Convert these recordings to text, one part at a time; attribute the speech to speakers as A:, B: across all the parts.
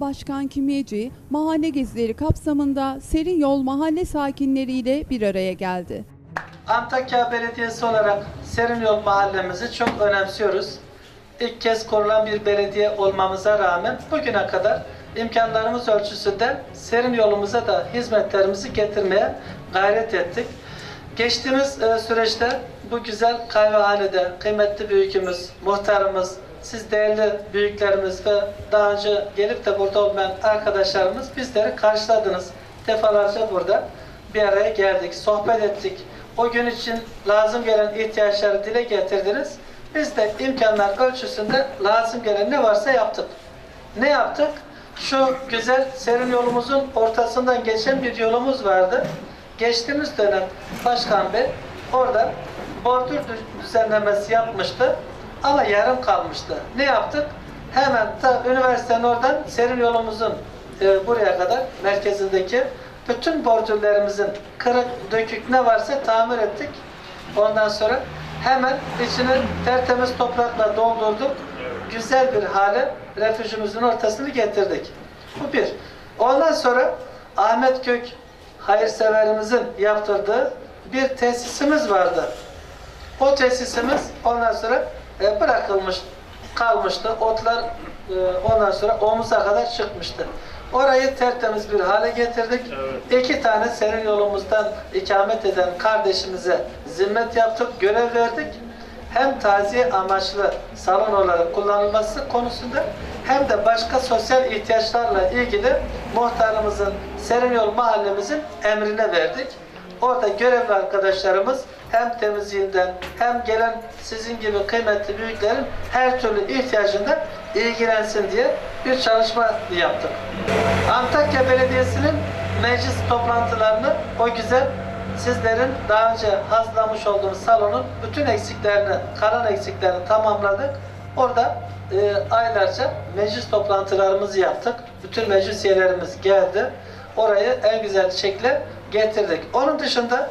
A: Başkan Kimyeci, mahalle gezileri kapsamında Serin Yol mahalle sakinleriyle bir araya geldi.
B: Antakya Belediyesi olarak Serin Yol mahallemizi çok önemsiyoruz. İlk kez kurulan bir belediye olmamıza rağmen bugüne kadar imkanlarımız ölçüsünde Serin Yolumuza da hizmetlerimizi getirmeye gayret ettik. Geçtiğimiz e, süreçte bu güzel kahvehanede kıymetli büyükümüz, muhtarımız, siz değerli büyüklerimiz ve daha önce gelip de burada olmayan arkadaşlarımız bizleri karşıladınız. Defalarca burada bir araya geldik, sohbet ettik. O gün için lazım gelen ihtiyaçları dile getirdiniz. Biz de imkanlar ölçüsünde lazım gelen ne varsa yaptık. Ne yaptık? Şu güzel serin yolumuzun ortasından geçen bir yolumuz vardı. Geçtiğimiz dönem Başkan Bey orada bordür dü- düzenlemesi yapmıştı ama yarım kalmıştı. Ne yaptık? Hemen ta üniversitenin oradan serin yolumuzun e, buraya kadar merkezindeki bütün bordürlerimizin kırık, dökük ne varsa tamir ettik. Ondan sonra hemen içini tertemiz toprakla doldurduk. Güzel bir hale refüjümüzün ortasını getirdik. Bu bir. Ondan sonra Ahmet Kök hayırseverimizin yaptırdığı bir tesisimiz vardı. O tesisimiz ondan sonra e, bırakılmış kalmıştı. Otlar e, ondan sonra omuza kadar çıkmıştı. Orayı tertemiz bir hale getirdik. İki tane senin yolumuzdan ikamet eden kardeşimize zimmet yaptık, görev verdik. Hem taziye amaçlı salon olarak kullanılması konusunda hem de başka sosyal ihtiyaçlarla ilgili muhtarımızın Serin Yol mahallemizin emrine verdik. Orada görevli arkadaşlarımız hem temizliğinden hem gelen sizin gibi kıymetli büyüklerin her türlü ihtiyacından ilgilensin diye bir çalışma yaptık. Antakya Belediyesi'nin meclis toplantılarını o güzel sizlerin daha önce hazırlamış olduğunuz salonun bütün eksiklerini, kalan eksiklerini tamamladık. Orada e, aylarca meclis toplantılarımızı yaptık. Bütün meclis üyelerimiz geldi. Orayı en güzel şekilde getirdik. Onun dışında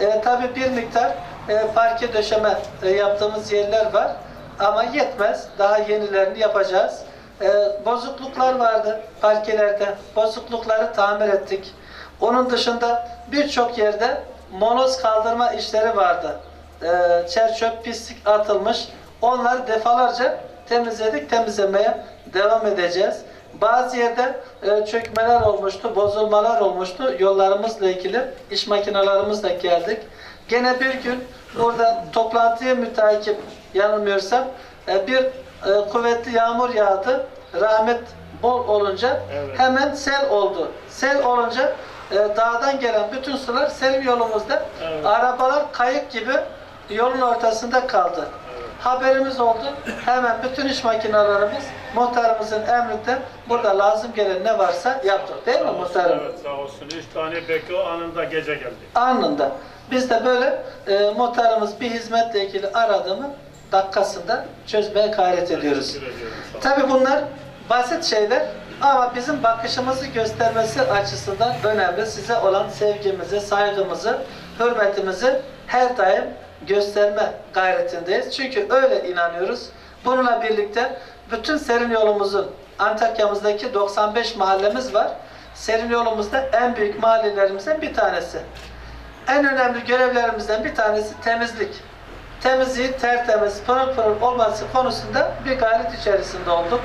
B: e, tabii bir miktar e, parke döşeme e, yaptığımız yerler var. Ama yetmez. Daha yenilerini yapacağız. E, bozukluklar vardı parkelerde. Bozuklukları tamir ettik. Onun dışında birçok yerde monos kaldırma işleri vardı. E, çer çöp pislik atılmış. Onları defalarca temizledik. Temizlemeye devam edeceğiz. Bazı yerde e, çökmeler olmuştu, bozulmalar olmuştu. Yollarımızla ilgili iş makinelerimizle geldik. Gene bir gün orada toplantıya müteakip yanılmıyorsam e, bir e, kuvvetli yağmur yağdı. Rahmet bol olunca
C: Evet.
B: hemen sel oldu. Sel olunca e, dağdan gelen bütün sular selim yolumuzda.
C: Evet.
B: Arabalar kayık gibi yolun ortasında kaldı. Haberimiz oldu. Hemen bütün iş makinelerimiz muhtarımızın emrinde burada lazım gelen ne varsa yaptık. Değil mi muhtarım?
C: Evet sağ olsun. Üç tane beko anında gece geldi.
B: Anında. Biz de böyle e, muhtarımız bir hizmetle ilgili aradığını dakikasında çözmeye gayret ediyoruz. Tabii bunlar basit şeyler ama bizim bakışımızı göstermesi açısından önemli. Size olan sevgimizi, saygımızı, hürmetimizi her daim gösterme gayretindeyiz. Çünkü öyle inanıyoruz. Bununla birlikte bütün serin yolumuzun Antakya'mızdaki 95 mahallemiz var. Serin yolumuzda en büyük mahallelerimizden bir tanesi. En önemli görevlerimizden bir tanesi temizlik. Temizliği tertemiz, pırıl pırıl olması konusunda bir gayret içerisinde olduk.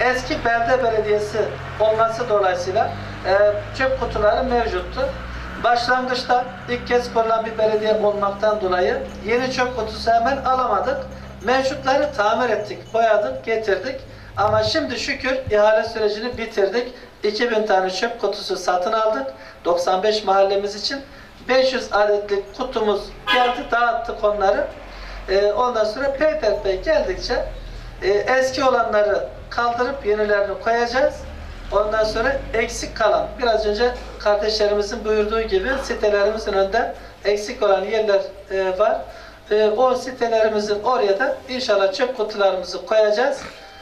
B: Eski belde belediyesi olması dolayısıyla e, çöp kutuları mevcuttu. Başlangıçta ilk kez kurulan bir belediye olmaktan dolayı yeni çöp kutusu hemen alamadık. Mevcutları tamir ettik, boyadık, getirdik. Ama şimdi şükür ihale sürecini bitirdik. 2000 tane çöp kutusu satın aldık. 95 mahallemiz için. 500 adetlik kutumuz geldi, dağıttık onları. Ee, ondan sonra peyderpey geldikçe e, eski olanları kaldırıp yenilerini koyacağız. Ondan sonra eksik kalan, biraz önce kardeşlerimizin buyurduğu gibi sitelerimizin önünde eksik olan yerler e, var. E, o sitelerimizin oraya da inşallah çöp kutularımızı koyacağız.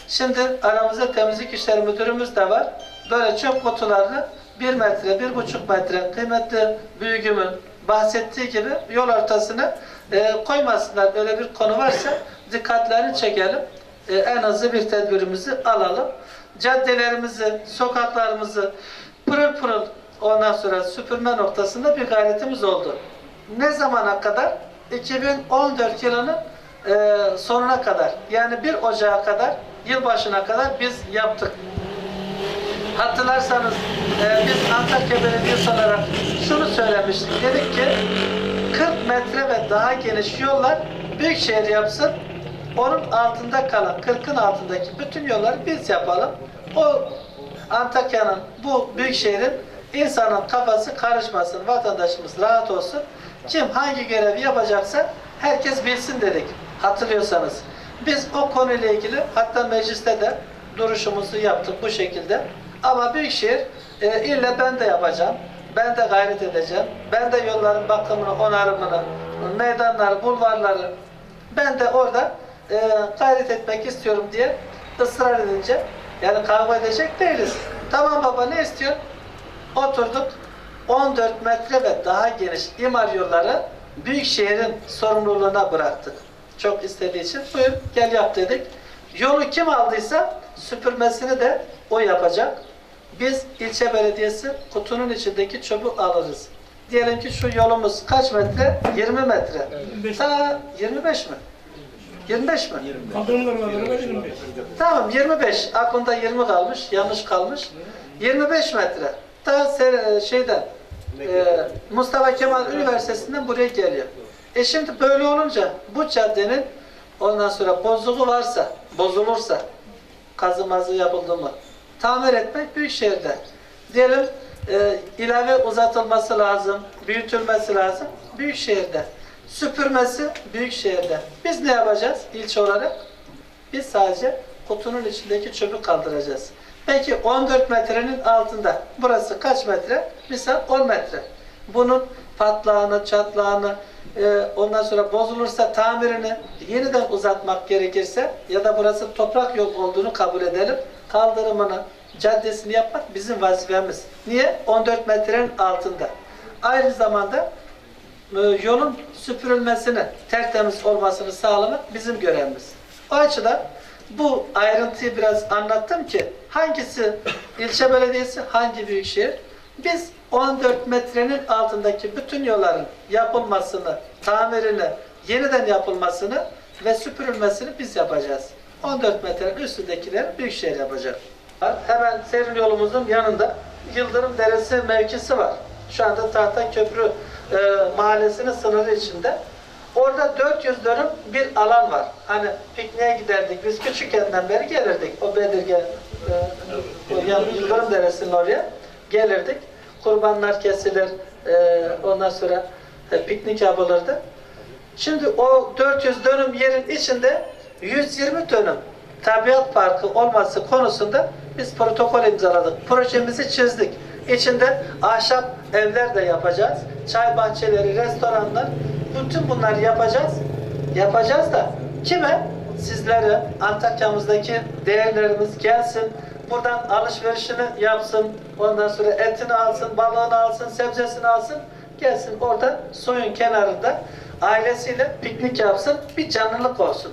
B: Şimdi aramızda temizlik işleri müdürümüz de var. Böyle çöp kutularını bir metre, bir buçuk metre kıymetli büyüğümün bahsettiği gibi yol ortasına e, koymasınlar. Öyle bir konu varsa dikkatlerini çekelim. E, en hızlı bir tedbirimizi alalım. caddelerimizi, sokaklarımızı pırıl pırıl ondan sonra süpürme noktasında bir gayretimiz oldu. Ne zamana kadar? 2014 yılının e, sonuna kadar yani 1 Ocağı kadar yılbaşına kadar biz yaptık. Hatırlarsanız e, biz Antakya Belediyesi olarak şunu söylemiştik. Dedik ki 40 metre ve daha geniş yollar Büyükşehir yapsın. Onun altında kalan, 40'ın altındaki bütün yolları biz yapalım. O Antakya'nın, bu Büyükşehir'in insanın kafası karışmasın, vatandaşımız rahat olsun. Kim hangi görevi yapacaksa herkes bilsin dedik. Hatırlıyorsanız. Biz o konuyla ilgili hatta mecliste de duruşumuzu yaptık bu şekilde. Ama Büyükşehir e, ille ben de yapacağım. Ben de gayret edeceğim. Ben de yolların bakımını, onarımını, meydanları, bulvarları ben de orada e, gayret etmek istiyorum diye ısrar edince yani kavga edecek değiliz. Tamam baba ne istiyorsun? Oturduk 14 metre ve daha geniş imar yolları Büyükşehir'in sorumluluğuna bıraktık. Çok istediği için buyur gel yap dedik. Yolu kim aldıysa süpürmesini de o yapacak. Biz ilçe belediyesi kutunun içindeki çöpü alırız. Diyelim ki şu yolumuz kaç metre? 20 metre. Ta 25 mi? 25 mi? Tamam 25. Aklımda 20 kalmış. Yanlış kalmış. 25 metre. Ta ser- şeyden e, Mustafa Kemal Üniversitesi'nden buraya geliyor. E şimdi böyle olunca bu caddenin ondan sonra bozuluğu varsa, bozulursa kazı mazı yapıldı mı? Tamir etmek büyük şehirde. Diyelim e, ilave uzatılması lazım, büyütülmesi lazım büyük şehirde. Süpürmesi büyük şehirde. Biz ne yapacağız ilçe olarak? Biz sadece kutunun içindeki çöpü kaldıracağız. Peki 14 metrenin altında. Burası kaç metre? Misal 10 metre. Bunun patlağını, çatlağını, e, ondan sonra bozulursa tamirini yeniden uzatmak gerekirse ya da burası toprak yol olduğunu kabul edelim. Kaldırımını, caddesini yapmak bizim vazifemiz. Niye? 14 metrenin altında. Aynı zamanda e, yolun süpürülmesini, tertemiz olmasını sağlamak bizim görevimiz. O açıdan bu ayrıntıyı biraz anlattım ki hangisi ilçe belediyesi, hangi büyükşehir? Biz 14 metrenin altındaki bütün yolların yapılmasını, tamirini, yeniden yapılmasını ve süpürülmesini biz yapacağız. 14 metrenin üstündekileri büyükşehir yapacak. Hemen serin yolumuzun yanında Yıldırım Deresi mevkisi var. Şu anda Tahta Köprü e, mahallesinin sınırı içinde. Orada 400 dönüm bir alan var. Hani pikniğe giderdik. Biz küçükkenden beri gelirdik. O Bedirge, e, o Yıldırım Deresi'nin oraya gelirdik. Kurbanlar kesilir. E, ondan sonra e, piknik yapılırdı. Şimdi o 400 dönüm yerin içinde 120 dönüm tabiat parkı olması konusunda biz protokol imzaladık. Projemizi çizdik. İçinde ahşap evler de yapacağız. Çay bahçeleri, restoranlar. Bütün bunları yapacağız. Yapacağız da kime? Sizlere, Antakya'mızdaki değerlerimiz gelsin. Buradan alışverişini yapsın. Ondan sonra etini alsın, balığını alsın, sebzesini alsın. Gelsin orada suyun kenarında ailesiyle piknik yapsın. Bir canlılık olsun.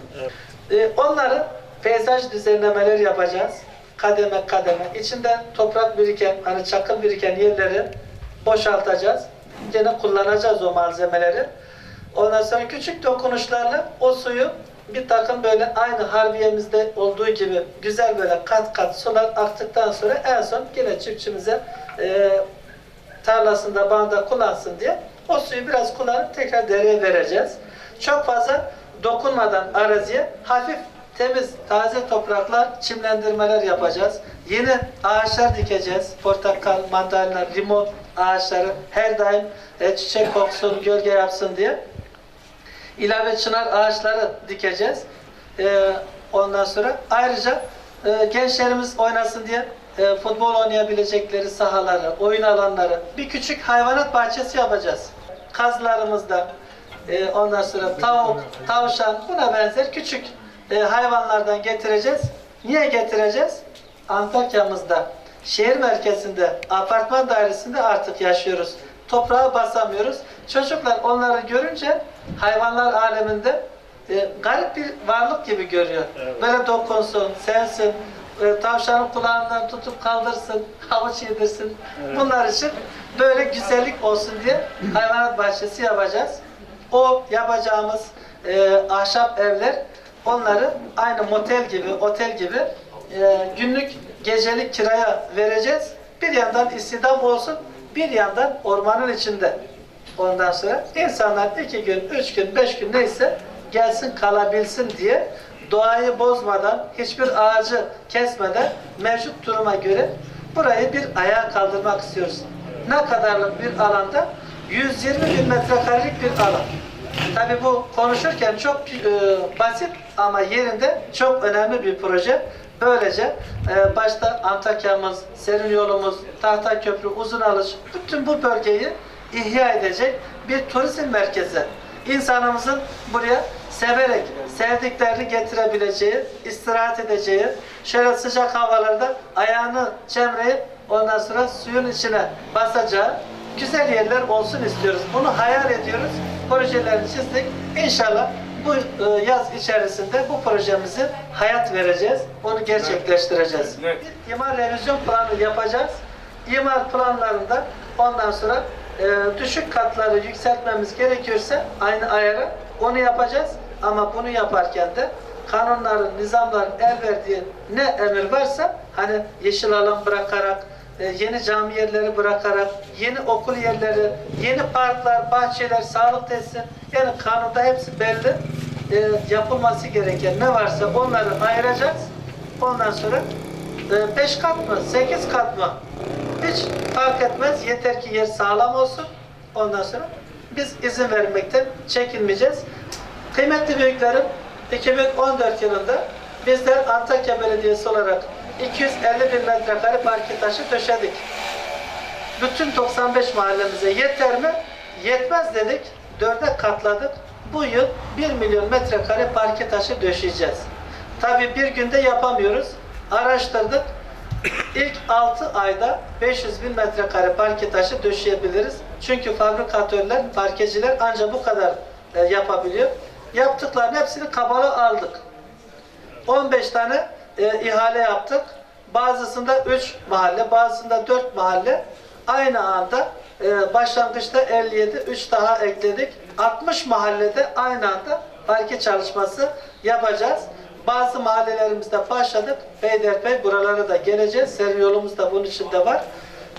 B: Ee, onları peyzaj düzenlemeleri yapacağız. Kademe kademe. İçinden toprak biriken, hani çakıl biriken yerleri boşaltacağız. Gene kullanacağız o malzemeleri. Ondan sonra küçük dokunuşlarla o suyu bir takım böyle aynı harbiyemizde olduğu gibi güzel böyle kat kat sular aktıktan sonra en son yine çiftçimize e, tarlasında bağında kullansın diye o suyu biraz kullanıp tekrar dereye vereceğiz. Çok fazla dokunmadan araziye hafif temiz taze topraklar çimlendirmeler yapacağız. Yeni ağaçlar dikeceğiz. Portakal, mandalina, limon ağaçları her daim e, çiçek koksun, gölge yapsın diye. İlave çınar ağaçları dikeceğiz. E, ondan sonra ayrıca e, gençlerimiz oynasın diye e, futbol oynayabilecekleri sahaları, oyun alanları, bir küçük hayvanat bahçesi yapacağız. Kazlarımızda, e, ondan sonra tavuk, tavşan, buna benzer küçük e, hayvanlardan getireceğiz. Niye getireceğiz? Antakya'mızda, şehir merkezinde, apartman dairesinde artık yaşıyoruz. Toprağa basamıyoruz. Çocuklar onları görünce hayvanlar aleminde e, garip bir varlık gibi görüyor.
C: Evet.
B: Böyle dokunsun, sensin, e, tavşanın kulağından tutup kaldırsın, havuç yedirsin. Bunlar için böyle güzellik olsun diye hayvanat bahçesi yapacağız. O yapacağımız e, ahşap evler onları aynı motel gibi, otel gibi e, günlük gecelik kiraya vereceğiz. Bir yandan istihdam olsun, bir yandan ormanın içinde. Ondan sonra insanlar iki gün, üç gün, beş gün neyse gelsin kalabilsin diye doğayı bozmadan, hiçbir ağacı kesmeden mevcut duruma göre burayı bir ayağa kaldırmak istiyoruz. Ne kadarlık bir alanda? 120 bin metrekarelik bir alan. Tabii bu konuşurken çok e, basit ama yerinde çok önemli bir proje. Böylece e, başta Antakya'mız, Serin Yolumuz, Tahta Köprü, Uzunalış bütün bu bölgeyi ihya edecek bir turizm merkezi. İnsanımızın buraya severek, sevdiklerini getirebileceği, istirahat edeceği, şöyle sıcak havalarda ayağını çemreyip ondan sonra suyun içine basacağı güzel yerler olsun istiyoruz. Bunu hayal ediyoruz. Projelerini çizdik. İnşallah bu e, yaz içerisinde bu projemizi hayat vereceğiz. Onu gerçekleştireceğiz.
C: Evet.
B: Bir İmar revizyon planı yapacağız. İmar planlarında ondan sonra e, düşük katları yükseltmemiz gerekiyorsa aynı ayara onu yapacağız. Ama bunu yaparken de kanunların, nizamların el verdiği ne emir varsa hani yeşil alan bırakarak, e, yeni cami yerleri bırakarak, yeni okul yerleri, yeni parklar, bahçeler, sağlık tesisi yani kanunda hepsi belli. E, yapılması gereken ne varsa onları ayıracağız. Ondan sonra 5 kat mı, 8 kat mı hiç fark etmez. Yeter ki yer sağlam olsun. Ondan sonra biz izin vermekten çekinmeyeceğiz. Kıymetli büyüklerim, 2014 yılında bizler Antakya Belediyesi olarak 250 bin metrekare parke taşı döşedik. Bütün 95 mahallemize yeter mi? Yetmez dedik. Dörde katladık. Bu yıl 1 milyon metrekare parke taşı döşeyeceğiz. Tabii bir günde yapamıyoruz. Araştırdık. İlk 6 ayda 500 bin metrekare parke taşı döşeyebiliriz. Çünkü fabrikatörler, parkeciler ancak bu kadar e, yapabiliyor. Yaptıkların hepsini kabala aldık. 15 tane e, ihale yaptık. Bazısında 3 mahalle, bazısında 4 mahalle. Aynı anda e, başlangıçta 57, 3 daha ekledik. 60 mahallede aynı anda parke çalışması yapacağız. Bazı mahallelerimizde başladık. Beylerbeyi buralara da geleceğiz. Serin yolumuz da bunun içinde var.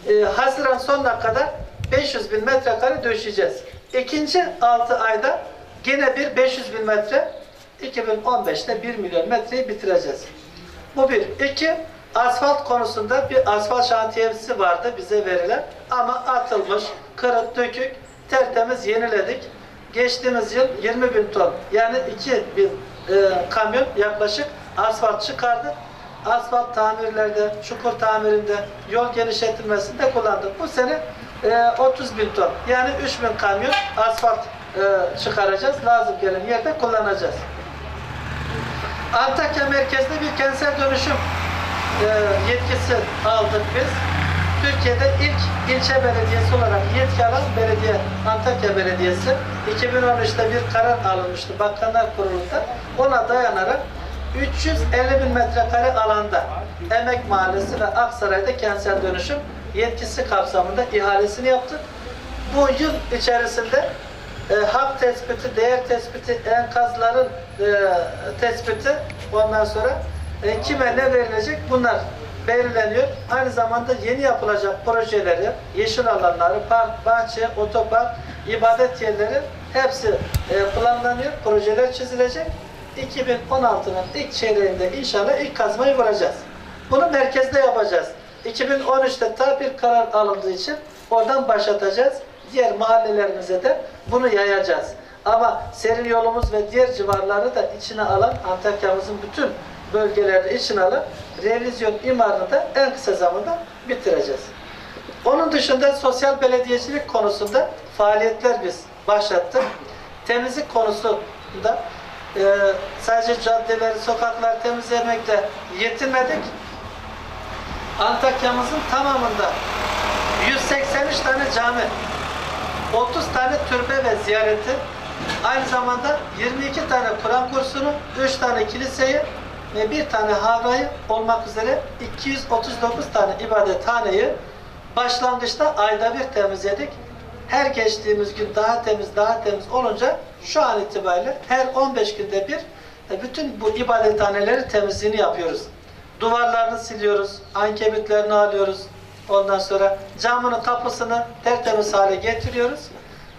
B: E, Haziran sonuna kadar 500 bin metrekare döşeyeceğiz. İkinci 6 ayda yine bir 500 bin metre 2015'te 1 milyon metreyi bitireceğiz. Bu bir. İki, asfalt konusunda bir asfalt şantiyesi vardı bize verilen ama atılmış, kırık, dökük, tertemiz yeniledik. Geçtiğimiz yıl 20 bin ton yani 2 bin e, kamyon yaklaşık asfalt çıkardık. Asfalt tamirlerde, çukur tamirinde, yol genişletilmesinde kullandık. Bu sene e, 30 bin ton yani 3 bin kamyon asfalt e, çıkaracağız. Lazım gelen yerde kullanacağız. Antakya merkezde bir kentsel dönüşüm e, yetkisi aldık biz. Türkiye'de ilk ilçe belediyesi olarak yetki alan belediye Antakya Belediyesi 2013'te bir karar alınmıştı Bakanlar Kurulu'nda. Ona dayanarak 350 bin metrekare alanda Emek Mahallesi ve Aksaray'da kentsel dönüşüm yetkisi kapsamında ihalesini yaptık. Bu yıl içerisinde e, hak tespiti, değer tespiti, enkazların e, tespiti ondan sonra e, kime ne verilecek bunlar belirleniyor. Aynı zamanda yeni yapılacak projeleri, yeşil alanları, park, bahçe, otopark, ibadet yerleri hepsi e, planlanıyor. Projeler çizilecek. 2016'nın ilk çeyreğinde inşallah ilk kazmayı vuracağız. Bunu merkezde yapacağız. 2013'te ta bir karar alındığı için oradan başlatacağız. Diğer mahallelerimize de bunu yayacağız. Ama serin yolumuz ve diğer civarları da içine alan Antakya'mızın bütün bölgelerini içine alan revizyon imarını da en kısa zamanda bitireceğiz. Onun dışında sosyal belediyecilik konusunda faaliyetler biz başlattık. Temizlik konusunda e, sadece caddeleri, sokaklar temizlemekle yetinmedik. Antakya'mızın tamamında 183 tane cami, 30 tane türbe ve ziyareti, aynı zamanda 22 tane Kur'an kursunu, 3 tane kiliseyi, ve bir tane havrayı olmak üzere 239 tane ibadethaneyi başlangıçta ayda bir temizledik. Her geçtiğimiz gün daha temiz daha temiz olunca şu an itibariyle her 15 günde bir e, bütün bu ibadethaneleri temizliğini yapıyoruz. Duvarlarını siliyoruz, ankebitlerini alıyoruz. Ondan sonra camının kapısını tertemiz hale getiriyoruz.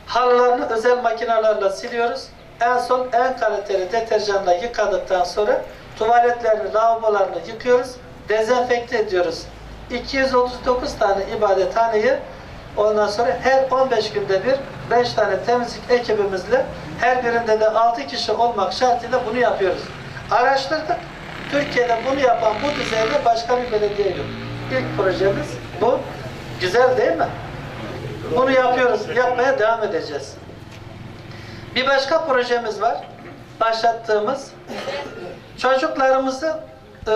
B: Halılarını özel makinelerle siliyoruz. En son en kaliteli deterjanla yıkadıktan sonra tuvaletlerini, lavabolarını yıkıyoruz. Dezenfekte ediyoruz. 239 tane ibadethaneyi ondan sonra her 15 günde bir 5 tane temizlik ekibimizle her birinde de 6 kişi olmak şartıyla bunu yapıyoruz. Araştırdık. Türkiye'de bunu yapan bu düzeyde başka bir belediye yok. İlk projemiz bu. Güzel değil mi? Bunu yapıyoruz. Yapmaya devam edeceğiz. Bir başka projemiz var. Başlattığımız çocuklarımızı e,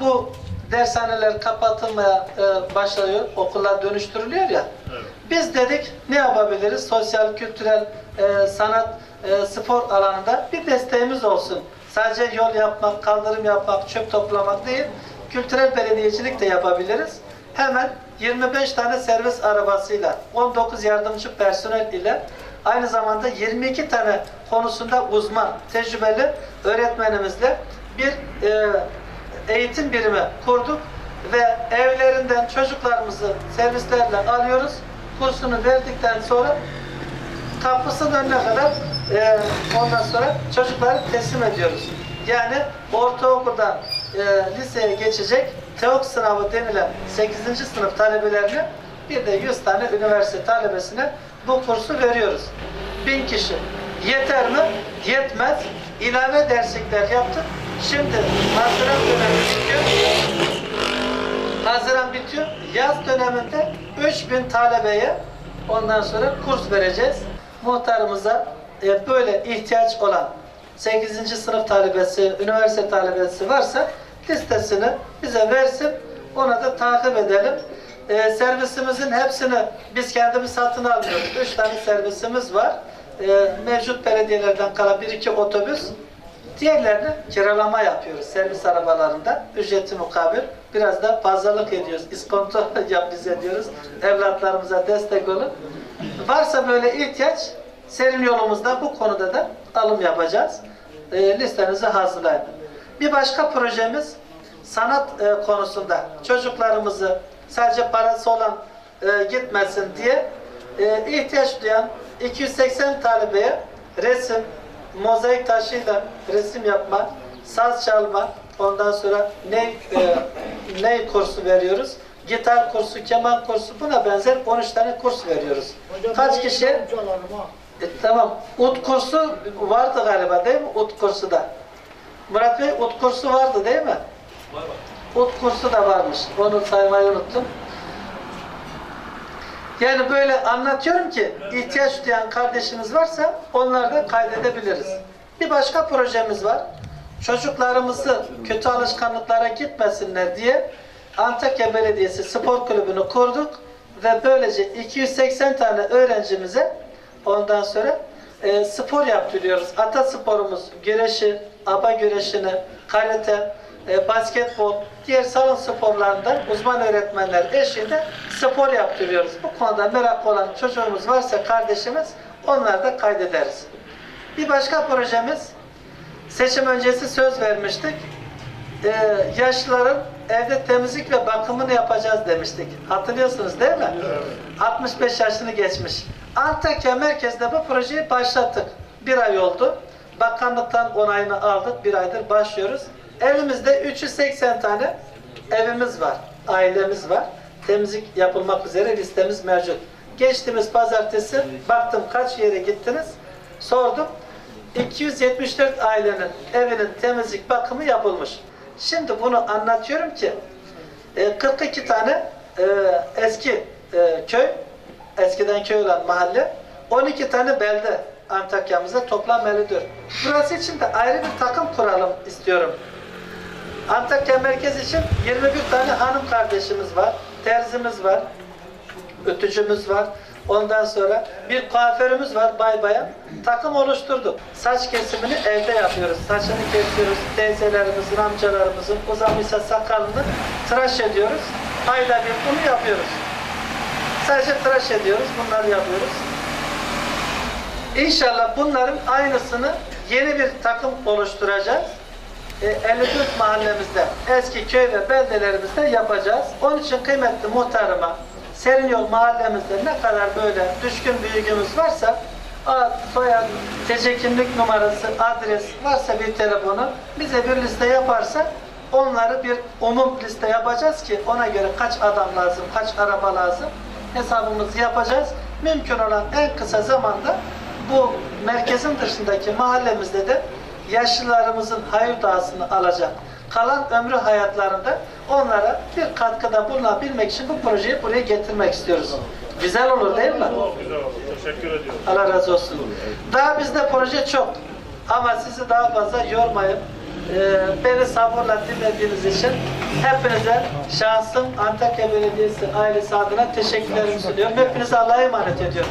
B: bu dershaneler kapatılmaya e, başlıyor, okullar dönüştürülüyor ya.
C: Evet.
B: Biz dedik ne yapabiliriz? Sosyal, kültürel, e, sanat, e, spor alanında bir desteğimiz olsun. Sadece yol yapmak, kaldırım yapmak, çöp toplamak değil, kültürel belediyecilik de yapabiliriz. Hemen 25 tane servis arabasıyla, 19 yardımcı personel ile aynı zamanda 22 tane konusunda uzman, tecrübeli öğretmenimizle bir e, eğitim birimi kurduk ve evlerinden çocuklarımızı servislerle alıyoruz. Kursunu verdikten sonra kapısının önüne kadar e, ondan sonra çocukları teslim ediyoruz. Yani ortaokuldan e, liseye geçecek TEOK sınavı denilen 8. sınıf talebelerini bir de 100 tane üniversite talebesine bu kursu veriyoruz. 1000 kişi. Yeter mi? Yetmez. İlave derslikler yaptık. Şimdi Haziran dönemi bitiyor. Haziran bitiyor. Yaz döneminde 3000 talebeye ondan sonra kurs vereceğiz. Muhtarımıza e, böyle ihtiyaç olan 8. sınıf talebesi, üniversite talebesi varsa listesini bize versin. Ona da takip edelim. E, servisimizin hepsini biz kendimiz satın almıyoruz. 3 tane servisimiz var. E, mevcut belediyelerden kalan 1-2 otobüs Diğerlerini kiralama yapıyoruz servis arabalarında. Ücreti mukabil. Biraz da pazarlık ediyoruz. İskonto yap bize diyoruz. Evlatlarımıza destek olun. Varsa böyle ihtiyaç serin yolumuzda bu konuda da alım yapacağız. E, listenizi hazırlayın. Bir başka projemiz sanat e, konusunda çocuklarımızı sadece parası olan e, gitmesin diye e, ihtiyaç duyan 280 talebeye resim, mozaik taşıyla resim yapma, saz çalma, ondan sonra ney, e, ney kursu veriyoruz. Gitar kursu, keman kursu buna benzer 13 tane kurs veriyoruz. Kaç kişi? E, tamam. Ut kursu vardı galiba değil mi? Ut kursu da. Murat Bey ut kursu vardı değil mi? Var Ut kursu da varmış. Onu saymayı unuttum. Yani böyle anlatıyorum ki ihtiyaç duyan kardeşimiz varsa onları da kaydedebiliriz. Bir başka projemiz var. Çocuklarımızı kötü alışkanlıklara gitmesinler diye Antakya Belediyesi Spor Kulübü'nü kurduk ve böylece 280 tane öğrencimize ondan sonra e, spor yaptırıyoruz. Ata sporumuz, güreşi, aba güreşini, karate, e, basketbol, diğer salon sporlarında uzman öğretmenler eşliğinde spor yaptırıyoruz. Bu konuda merak olan çocuğumuz varsa kardeşimiz onları da kaydederiz. Bir başka projemiz seçim öncesi söz vermiştik. Ee, yaşlıların evde temizlik ve bakımını yapacağız demiştik. Hatırlıyorsunuz değil mi? 65 yaşını geçmiş. Antakya merkezde bu projeyi başlattık. Bir ay oldu. Bakanlıktan onayını aldık. Bir aydır başlıyoruz. Evimizde 380 tane evimiz var. Ailemiz var. Temizlik yapılmak üzere listemiz mevcut. Geçtiğimiz pazartesi baktım kaç yere gittiniz. Sordum. 274 ailenin evinin temizlik bakımı yapılmış. Şimdi bunu anlatıyorum ki e, 42 tane e, eski e, köy, eskiden köy olan mahalle, 12 tane belde Antakya'mızda toplam 54. Burası için de ayrı bir takım kuralım istiyorum. Antakya merkez için 21 tane hanım kardeşimiz var, terzimiz var, ötücümüz var. Ondan sonra bir kuaförümüz var bay bayan. Takım oluşturduk. Saç kesimini evde yapıyoruz. Saçını kesiyoruz. Teyzelerimizin, amcalarımızın uzamışsa sakalını tıraş ediyoruz. Ayda bir bunu yapıyoruz. Sadece tıraş ediyoruz. Bunları yapıyoruz. İnşallah bunların aynısını yeni bir takım oluşturacağız. E, 54 mahallemizde, eski köy ve beldelerimizde yapacağız. Onun için kıymetli muhtarıma, Serin Yol mahallemizde ne kadar böyle düşkün büyüğümüz varsa ad, soyad, TC kimlik numarası, adres varsa bir telefonu bize bir liste yaparsa onları bir umum liste yapacağız ki ona göre kaç adam lazım, kaç araba lazım hesabımızı yapacağız. Mümkün olan en kısa zamanda bu merkezin dışındaki mahallemizde de yaşlılarımızın hayır duasını alacak. Kalan ömrü hayatlarında onlara bir katkıda bulunabilmek için bu projeyi buraya getirmek istiyoruz. Güzel olur değil mi?
C: Güzel. Teşekkür ediyorum.
B: Allah razı olsun. Daha bizde proje çok. Ama sizi daha fazla yormayıp e, beni sabırla dinlediğiniz için hepinize şahsım Antakya Belediyesi ailesi adına teşekkürlerimi sunuyorum. Hepinize Allah'a emanet ediyorum.